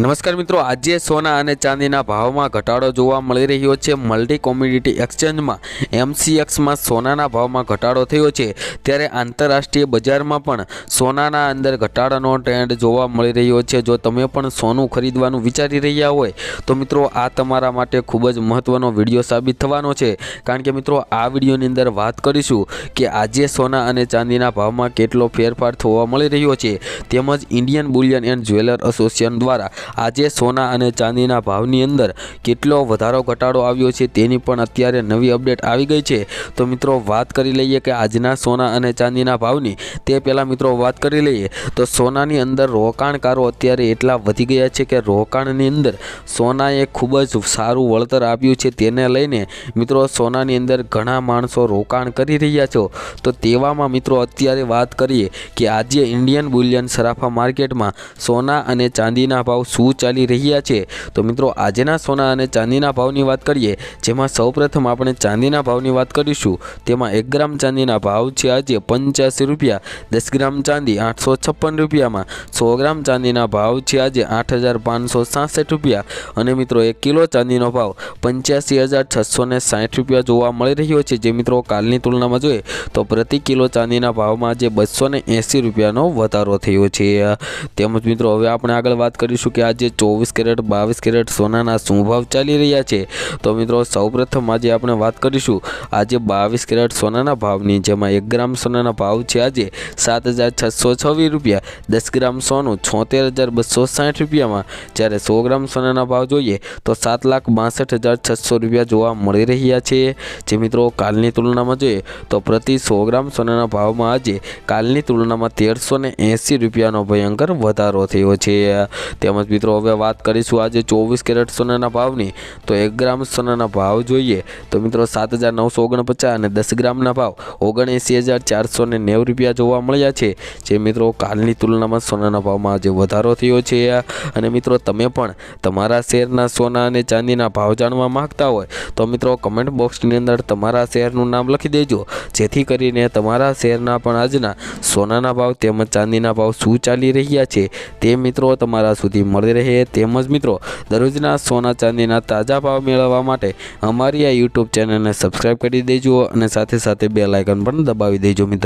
નમસ્કાર મિત્રો, આજે સોના અને ચાંદીના ભાવમાં ઘટાડો જોવા મળી રહ્યો છે. મલ્ટી કોમ્યુનિટી એક્સચેન્જમાં એમસીએક્સમાં સોનાના ભાવમાં ઘટાડો થયો છે. ત્યારે આંતરરાષ્ટ્રીય બજારમાં પણ સોનાના અંદર ઘટાડાનો ટ્રેન્ડ જોવા મળી રહ્યો છે. જો તમે પણ સોનું ખરીદવાનું વિચારી રહ્યા હોય, તો મિત્રો, આ તમારા માટે ખૂબ જ મહત્ત્વનો વીડિયો સાબિત થવાનો છે. કારણ કે મિત્રો, આ વિડીયોની અંદર વાત કરીશું કે આજે સોના અને ચાંદીના ભાવમાં કેટલો ફેરફાર થવા મળી રહ્યો છે. તેમજ Indian bullion and jeweller association દ્વારા આજે સોના અને ચાંદીના ભાવની અંદર કેટલો વધારો ઘટાડો આવ્યો છે તેની પણ અત્યારે નવી અપડેટ આવી ગઈ છે. તો મિત્રો, વાત કરી લઈએ કે આજના સોના અને ચાંદીના ભાવની, તે પહેલાં મિત્રો વાત કરી લઈએ. તો સોનાની અંદર રોકાણકારો અત્યારે એટલા વધી ગયા છે કે રોકાણની અંદર સોનાએ ખૂબ જ સારું વળતર આપ્યું છે. તેને લઈને મિત્રો, સોનાની અંદર ઘણા માણસો રોકાણ કરી રહ્યા છો. તો તેવામાં મિત્રો અત્યારે વાત કરીએ કે આજે ઇન્ડિયન બુલિયન સરાફા માર્કેટમાં સોના અને ચાંદીના ભાવ શું ચાલી રહ્યા છે? તો મિત્રો, આજના સોના અને ચાંદીના ભાવની વાત કરીએ, જેમાં સૌપ્રથમ આપણે ચાંદીના ભાવની વાત કરીશું. તેમાં એક ગ્રામ ચાંદીના ભાવ છે આજે પંચ્યાસી રૂપિયા, દસ ગ્રામ ચાંદી આઠસો છપ્પન રૂપિયામાં, સો ગ્રામ ચાંદીના ભાવ છે આજે આઠ હજાર પાંચસો સાસઠ રૂપિયા. અને મિત્રો, એક કિલો ચાંદીનો ભાવ પંચ્યાસી હજાર છસો સાઠ રૂપિયા જોવા મળી રહ્યો છે. જે મિત્રો, કાલની તુલનામાં જોઈએ, તો પ્રતિ કિલો ચાંદીના ભાવમાં આજે બસો એંસી રૂપિયાનો વધારો થયો છે. તેમજ મિત્રો, હવે આપણે આગળ વાત કરીશું કે આજે ચોવીસ કેરેટ, બાવીસ કેરેટ સોનાના શું ભાવ ચાલી રહ્યા છે? તો મિત્રો, સૌપ્રથમ આજે આપણે વાત કરીશું આજે બાવીસ કેરેટ સોનાના ભાવની, જેમાં એક ગ્રામ સોનાના ભાવ છે આજે સાત હજાર છસો છવ્વીસ રૂપિયા, દસ ગ્રામ સોનું છોતેર હજાર બસો સાઠ રૂપિયામાં. જ્યારે સો ગ્રામ સોનાના ભાવ જોઈએ તો સાત લાખ બાસઠ હજાર છસો રૂપિયા જોવા મળી રહ્યા છે. જે મિત્રો, કાલની તુલનામાં જોઈએ તો પ્રતિ સો ગ્રામ સોનાના ભાવમાં આજે કાલની તુલનામાં તેરસો ને એંસી રૂપિયાનો ભયંકર વધારો થયો છે. તેમજ મિત્રો, હવે વાત કરીશું આજે ચોવીસ કેરેટ સોનાના ભાવની. તો એક ગ્રામ સોનાના ભાવ જોઈએ તો મિત્રો, સાત હજાર નવસો ઓગણપચાસ અને દસ ગ્રામના ભાવ ઓગણએંસી હજાર ચારસો ને નેવું રૂપિયા જોવા મળ્યા છે. જે મિત્રો, કાલની તુલનામાં સોનાના ભાવમાં આજે વધારો થયો છે. અને મિત્રો, તમે પણ તમારા શહેરના સોના અને ચાંદીના ભાવ જાણવા માંગતા હોય તો મિત્રો, કમેન્ટ બોક્સની અંદર તમારા શહેરનું નામ લખી દેજો. જેથી કરીને તમારા શહેરના પણ આજના સોનાના ભાવ તેમજ ચાંદીના ભાવ શું ચાલી રહ્યા છે તે મિત્રો તમારા સુધી મળી રહે તેમજ મિત્રો, દરરોજના સોના ચાંદીના તાજા ભાવ મેળવવા માટે અમારી આ યુટ્યુબ ચેનલને સબસ્ક્રાઈબ કરી દેજો અને સાથે સાથે બે લાઇકન પણ દબાવી દેજો મિત્રો.